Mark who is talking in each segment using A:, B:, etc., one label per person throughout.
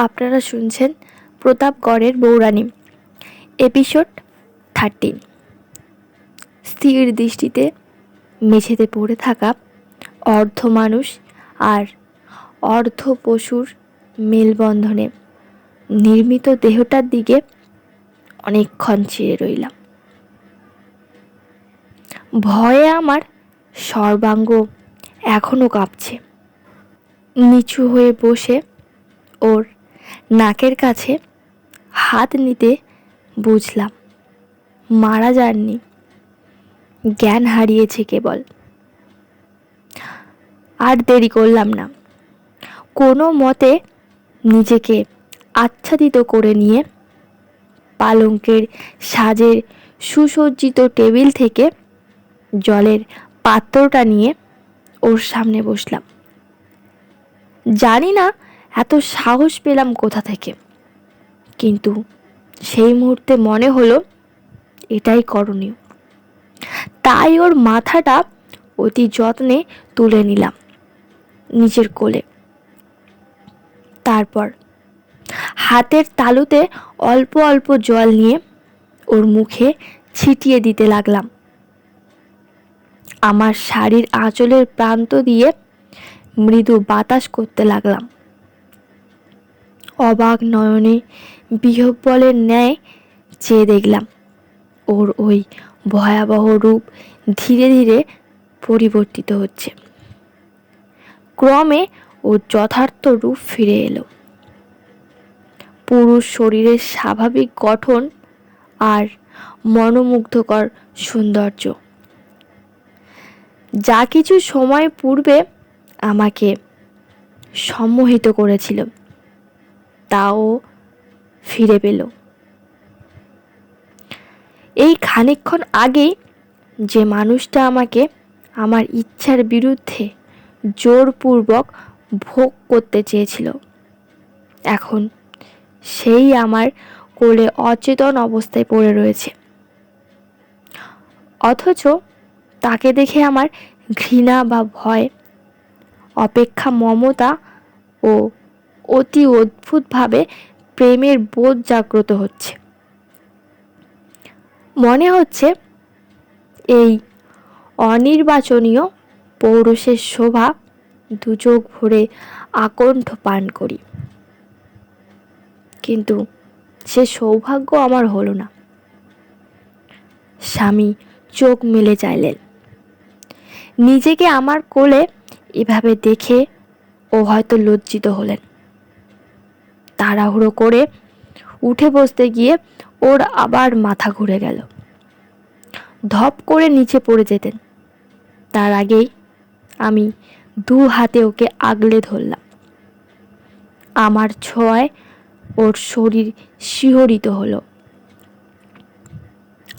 A: আপনারা শুনছেন প্রতাপগড়ের বৌরানী episode thirteen স্থির দৃষ্টিতে মেঝেতে পড়ে থাকা অর্ধ মানুষ আর অর্ধ পশুর মেলবন্ধনে নির্মিত দেহটার দিকে অনেকক্ষণ চেয়ে রইলাম। ভয়ে আমার সর্বাঙ্গ এখনও কাঁপছে। নিচু হয়ে বসে ওর নাকের কাছে হাত নিতে বুঝলাম। মারা যাননি। জ্ঞান হারিয়েছে কেবল। আর দেরি করলাম না। কোনো মতে নিজেকে আচ্ছাদিত করে নিয়ে পালঙ্কের সাজের সুসজ্জিত টেবিল থেকে জলের পাত্রটা নিয়ে ওর সামনে বসলাম। জানি না এত সাহস পেলাম কোথা থেকে? কিন্তু সেই মুহূর্তে মনে হলো, এটাই করণীয়। তাই ওর মাথাটা অতি যত্নে তুলে নিলাম, নিজের কোলে। তারপর হাতের তালুতে অল্প অল্প জল নিয়ে ওর মুখে ছিটিয়ে দিতে লাগলাম। আমার শাড়ির আঁচলের প্রান্ত দিয়ে মৃদু বাতাস করতে লাগলাম। অবাক নয়নে বিহব্বলের ন্যায় চেয়ে দেখলাম। ওর ওই ভয়াবহ রূপ ধীরে ধীরে পরিবর্তিত হচ্ছে। ক্রমে ও যথার্থ রূপ ফিরে এলো। পুরুষ শরীরের স্বাভাবিক গঠন আর মনোমুগ্ধকর সৌন্দর্য। যা কিছু সময় পূর্বে আমাকে সম্মোহিত করেছিল। তাও ফিরে পেল। এই খানিকক্ষণ আগেই যে মানুষটা আমাকে আমার ইচ্ছার বিরুদ্ধে জোরপূর্বক ভোগ করতে চেয়েছিল, এখন সেই আমার কোলে অচেতন অবস্থায় পড়ে রয়েছে। অথচ তাকে দেখে আমার ঘৃণা বা ভয়, অপেক্ষা মমতা ও অতি অদ্ভুতভাবে প্রেমের বোধ জাগ্রত হচ্ছে। মনে হচ্ছে এই অনির্বাচনীয় পৌরুষের শোভা দু চোখ ভরে আকণ্ঠ পান করি। কিন্তু সে সৌভাগ্য আমার হলো না। স্বামী চোখ মেলে চাইলেন। নিজেকে আমার কোলে এভাবে দেখে ও হয়তো লজ্জিত হলেন। তাড়াহুড়ো করে উঠে বসতে গিয়ে ওর আবার মাথা ঘুরে গেল। ধপ করে নিচে পড়ে যেতেন। তার আগেই আমি দু হাতে ওকে আগলে ধরলাম। আমার ছোঁয়ায় ওর শরীর শিহরিত হলো।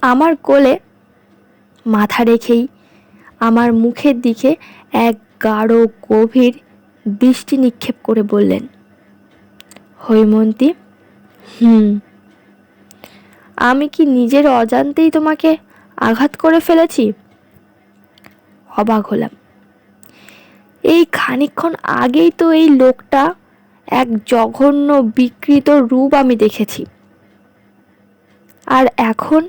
A: আমার কোলে মাথা রেখেই আমার মুখের দিকে এক গাঢ় গভীর দৃষ্টি নিক্ষেপ করে বললেন হৈমন্তী হুম। আমি কি নিজের অজান্তেই তোমাকে আঘাত করে ফেলেছি? অবাক হলাম। এই খানিক্ষণ আগেই তো এই লোকটা এক জঘন্য বিকৃত রূপ আমি দেখেছি। আর এখন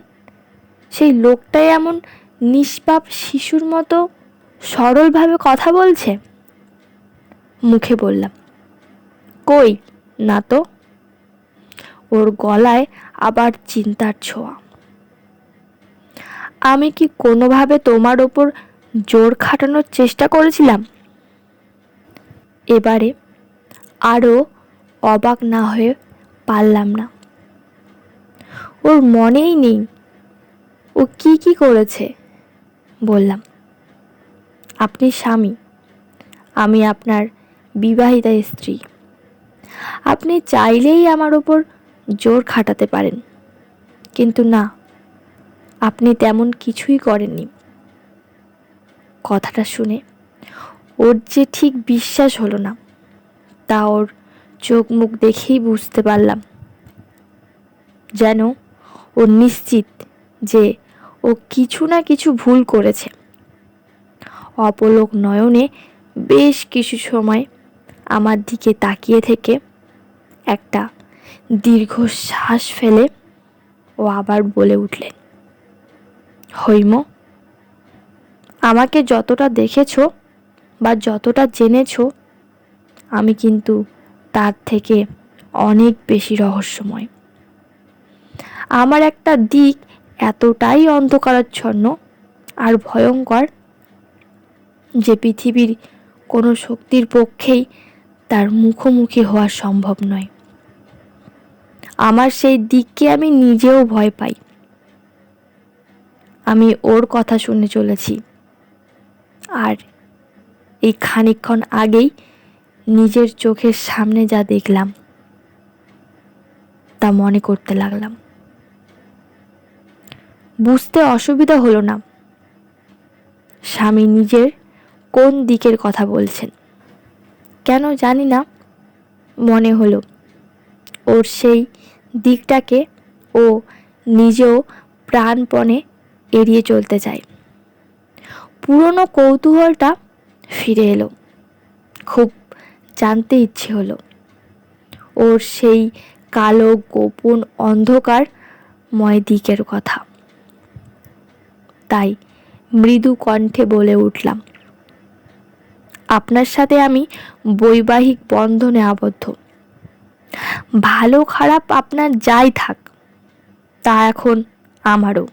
A: সেই লোকটাই এমন নিষ্পাপ শিশুর মতো সরলভাবে কথা বলছে? মুখে বললাম, কই? না তো? ওর গলায় আবার চিন্তার ছোঁয়া। আমি কি কোনোভাবে তোমার ওপর জোর খাটানোর চেষ্টা করেছিলাম? এবারে আরও অবাক না হয়ে পারলাম না। ওর মনেই নেই। ও কি কি করেছে? বললাম, আপনি স্বামী, আমি আপনার বিবাহিতা স্ত্রী। আপনি চাইলেই আমার ওপর জোর খাটাতে পারেন। কিন্তু না, আপনি তেমন কিছুই করেননি। কথাটা শুনে ওর যে ঠিক বিশ্বাস হলো না, তা ওর চোখ মুখ দেখেই বুঝতে পারলাম। যেন ও নিশ্চিত যে ও কিছু না কিছু ভুল করেছে। অপলোক নয়নে বেশ কিছু সময় আমার দিকে তাকিয়ে থেকে একটা। দীর্ঘ শ্বাস ফেলে ও আবার বলে উঠলেন, হৈম, আমাকে যতটা দেখেছ বা যতটা জেনেছো, আমি কিন্তু তার থেকে অনেক বেশি রহস্যময়। আমার একটা দিক এতটাই অন্ধকারাচ্ছন্ন আর ভয়ঙ্কর যে পৃথিবীর কোনো শক্তির পক্ষেই তার মুখোমুখি হওয়া সম্ভব নয়। আমার সেই দিককে আমি নিজেও ভয় পাই। আমি ওর কথা শুনে চলেছি। আর এই খানিকক্ষণ আগেই নিজের চোখের সামনে যা দেখলাম, তা মনে করতে লাগলাম। বুঝতে অসুবিধা হলো না। স্বামী নিজের কোন দিকের কথা বলছেন? কেন জানি না, মনে হলো। ওর সেই দিকটাকে ও নিজেও প্রাণপণে এড়িয়ে চলতে চায়। পুরনো কৌতূহলটা ফিরে এলো। খুব জানতে ইচ্ছে হলো। ওর সেই কালো, গোপন অন্ধকার ময় দিকের কথা। তাই মৃদু কণ্ঠে বলে উঠলাম আপনার সাথে আমি বৈবাহিক বন্ধনে আবদ্ধ। ভালো খারাপ আপনার যাই থাক, তা এখন আমারও।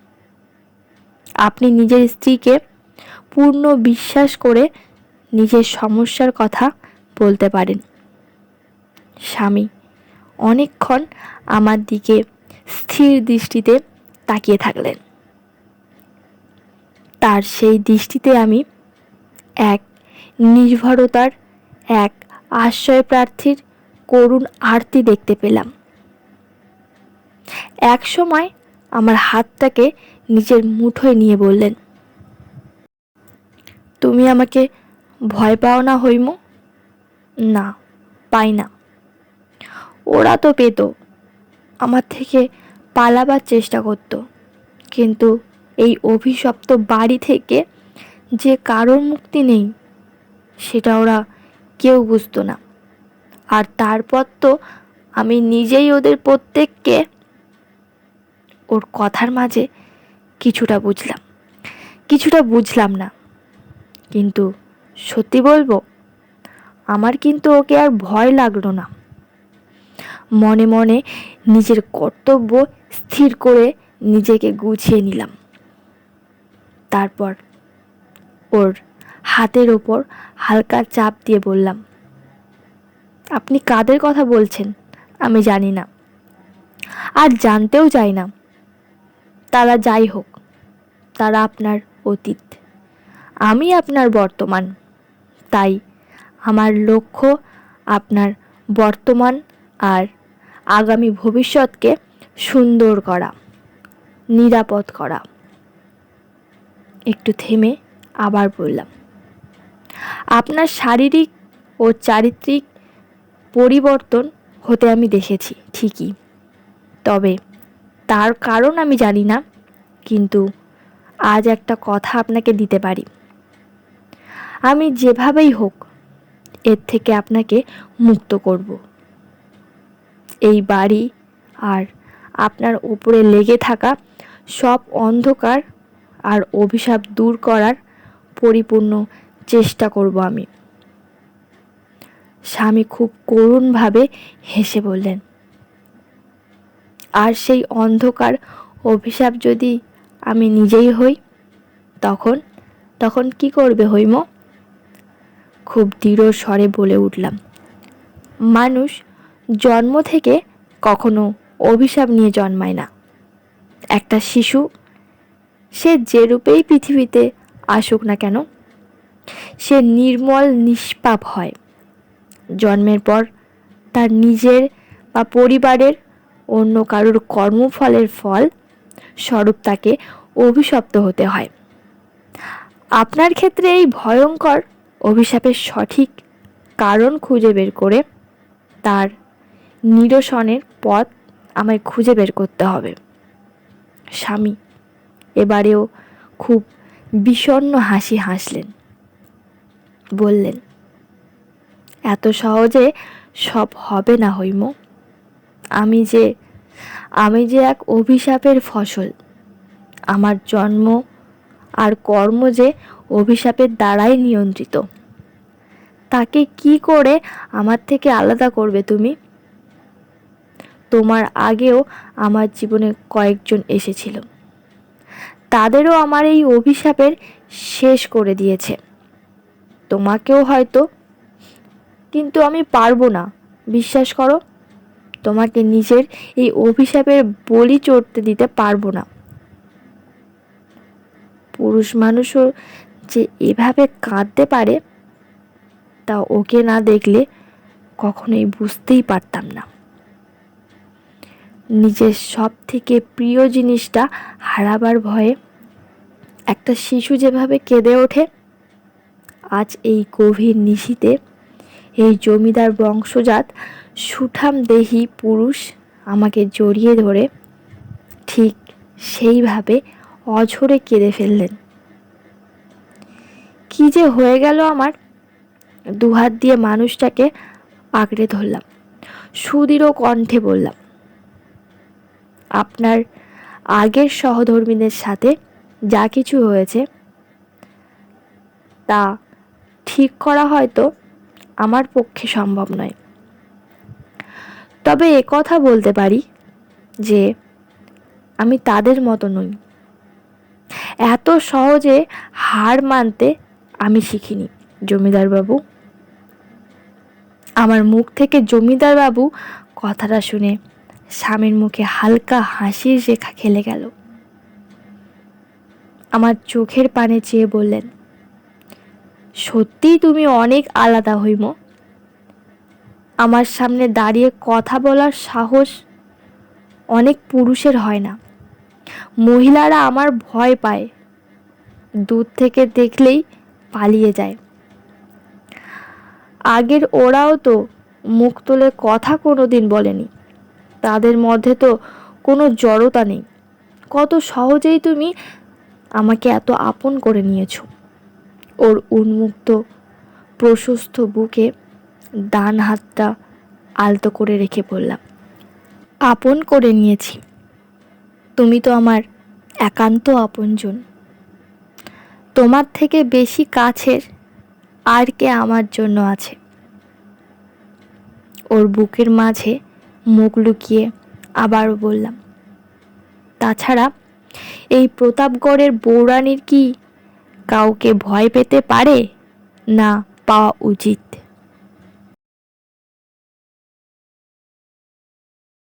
A: আপনি নিজের স্ত্রীকে পূর্ণ বিশ্বাস করে নিজের সমস্যার কথা বলতে পারেন। স্বামী অনেকক্ষণ আমার দিকে স্থির দৃষ্টিতে তাকিয়ে থাকলেন। তার সেই দৃষ্টিতে আমি এক নির্ভরতার এক আশ্রয় প্রার্থীর করুণ আরতি দেখতে পেলাম। এক সময় আমার হাতটাকে নিজের মুঠোয় নিয়ে বললেন, তুমি আমাকে ভয় পাও না হৈম? না, পাই না। ওরা তো পেত, আমার থেকে পালাবার চেষ্টা করত। কিন্তু এই অভিশপ্ত বাড়ি থেকে যে কারোর মুক্তি নেই সেটা ওরা কেউ বুঝতো না। আর তারপর তো আমি নিজেই ওদের প্রত্যেককে ওর কথার মাঝে কিছুটা বুঝলাম। কিছুটা বুঝলাম না। কিন্তু সত্যি বলব, আমার কিন্তু ওকে আর ভয় লাগল না। মনে মনে নিজের কর্তব্য স্থির করে নিজেকে গুছিয়ে নিলাম। তারপর ওর হাতের ওপর হালকা চাপ দিয়ে বললাম, আপনি কাদের কথা বলছেন? আমি জানি না। আর জানতেও চাই না। তারা যাই হোক, তারা আপনার অতীত। আমি আপনার বর্তমান। তাই আমার লক্ষ্য আপনার বর্তমান আর আগামী ভবিষ্যৎকে সুন্দর করা, নিরাপদ করা। একটু থেমে আবার বললাম আপনার শারীরিক ও চারিত্রিক পরিবর্তন হতে আমি দেখেছি, ঠিকই। তবে তার কারণ আমি জানি না, কিন্তু আজ একটা কথা আপনাকে দিতে পারি। আমি যেভাবেই হোক, এর থেকে আপনাকে মুক্ত করব। এই বাড়ি আর আপনার উপরে লেগে থাকা সব অন্ধকার আর অভিশাপ দূর করার পরিপূর্ণ চেষ্টা করব আমি। স্বামী খুব করুণভাবে হেসে বললেন, আর সেই অন্ধকার অভিশাপ যদি আমি নিজেই হই, তখন তখন কি করবে হৈম? খুব দৃঢ় স্বরে বলে উঠলাম, মানুষ জন্ম থেকে কখনো অভিশাপ নিয়ে জন্মায় না। একটা শিশু, সে যে রূপেই পৃথিবীতে আসুক না কেন সে নির্মল, নিষ্পাপ হয়। জন্মের পর তার নিজের বা পরিবারের অন্য কারোর কর্মফলের ফল স্বরূপ তাকে অভিশপ্ত হতে হয়। আপনার ক্ষেত্রে এই ভয়ঙ্কর অভিশাপের সঠিক কারণ খুঁজে বের করে তার নিরসনের পথ আমায় খুঁজে বের করতে হবে। স্বামী, এবারেও খুব বিষণ্ন হাসি হাসলেন। বললেন, এত সহজে সব হবে না হইম আমি যে আমি যে এক অভিশাপের ফসল, আমার জন্ম আর কর্ম যে অভিশাপের দ্বারাই নিয়ন্ত্রিত, তাকে কি করে আমার থেকে আলাদা করবে তুমি? তোমার আগেও আমার জীবনে কয়েকজন এসেছিল। তাদেরও আমার এই অভিশাপের শেষ করে দিয়েছে। তোমাকেও হয়তো, কিন্তু আমি পারব না। বিশ্বাস করো, তোমাকে নিজের এই অভিশাপের বলি চড়তে দিতে পারব না। পুরুষ মানুষও যে এভাবে কাঁদতে পারে, তা ওকে না দেখলে কখনোই বুঝতেই পারতাম না। নিজের সব থেকে প্রিয় জিনিসটা হারাবার ভয়ে একটা শিশু যেভাবে কেঁদে ওঠে আজ এই গভীর নিশিতে এই জমিদার বংশজাত সুঠাম দেহি পুরুষ আমাকে জড়িয়ে ধরে ঠিক সেইভাবে অঝরে কেঁদে ফেললেন। কি যে হয়ে গেল আমার, দুহাত দিয়ে মানুষটাকে আঁকড়ে ধরলাম, সুদৃঢ় কণ্ঠে বললাম, আপনার আগের সহধর্মীদের সাথে যা কিছু হয়েছে, তা ঠিক করা হয়তো আমার পক্ষে সম্ভব নয়। তবে এ কথা বলতে পারি যে আমি তাদের মতো নই। এত সহজে হার মানতে আমি শিখিনি, জমিদার বাবু। আমার মুখ থেকে জমিদার বাবু কথাটা শুনে স্বামীর মুখে হালকা হাসির রেখা খেলে গেল। আমার চোখের পানে চেয়ে বললেন সত্যিই তুমি অনেক আলাদা হইম আমার সামনে দাঁড়িয়ে কথা বলার সাহস অনেক পুরুষের হয় না। মহিলারা আমার ভয় পায়। দূর থেকে দেখলেই পালিয়ে যায়। আগের ওরাও তো মুখ তুলে কথা কোনো দিন বলেনি। তাদের মধ্যে তো কোনো জড়তা নেই। কত সহজেই তুমি আমাকে এত আপন করে নিয়েছো। ওর উন্মুক্ত প্রশস্ত বুকে ডান হাতটা আলতো করে রেখে বললাম, আপন করে নিয়েছি। তুমি তো আমার একান্ত আপনজন। তোমার থেকে বেশি কাছের আর কে আমার জন্য আছে? ওর বুকের মাঝে মুখ লুকিয়ে আবারও বললাম, তাছাড়া এই প্রতাপগড়ের বৌরানীর কি কাউকে ভয় পেতে পারে? না পাওয়া উচিত।